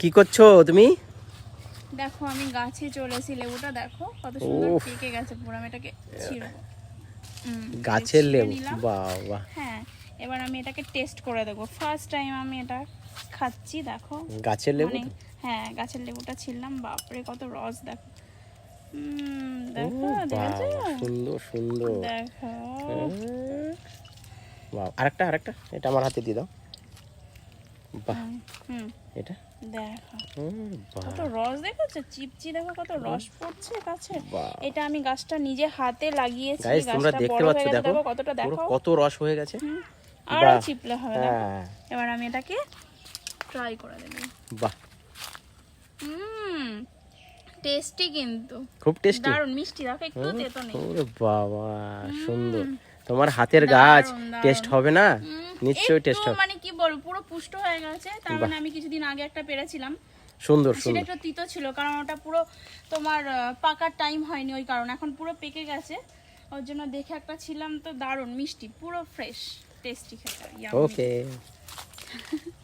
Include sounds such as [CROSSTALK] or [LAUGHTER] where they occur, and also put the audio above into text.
কি করছ তুমি? দেখো আমি গাছে চলেছি লেবুটা দেখো কত সুন্দর। পেকে গেছে পুরো আমি এটাকে ছিঁড়বো। গাছের লেবু বাহ বাহ হ্যাঁ এবার আমি এটাকে টেস্ট করে দেখব। ফার্স্ট টাইম আমি এটা খাচ্ছি দেখো। গাছের লেবু? হ্যাঁ গাছের লেবুটা ছিললাম বাপরে কত রস দেখো। দেখো সুন্দর সুন্দর। দেখো। বাহ আরেকটা আরেকটা এটা আমার হাতে দিয়ে দাও। বাহ। হুম, হুম। এটা? দেখো। কত রস দেখেছ? চিপচি দেখো কত রস পড়ছে গাছে। এটা আমি গাছটা নিজে হাতে লাগিয়েছি। গাইস তোমরা দেখতে পাচ্ছ দেখো। দেখো কতটা দেখো কত রস হয়ে গেছে। আরও চিপলে হবে এবার আমি এটাকে ট্রাই করে দেব। বাহ। হুম। টেস্টি কিন্তু। খুব টেস্টি দারুণ মিষ্টি। দেখো একটু তেতো নেই। ওরে বাবা সুন্দর। তোমার হাতের গাছ টেস্ট হবে না? নিশ্চয়ই টেস্ট হবে। মানে পুষ্ট হয়ে গেছে তার মানে আমি কিছুদিন আগে একটা পেরেছিলাম। সুন্দর সুন্দর। একটু তিতো ছিল কারণ ওটা পুরো তোমার পাকার টাইম হয়নি ওই কারণে এখন পুরো পেকে গেছে। ওর জন্য দেখে একটা ছিলাম তো দারুণ মিষ্টি পুরো ফ্রেশ টেস্টি খেতে ওকে [LAUGHS]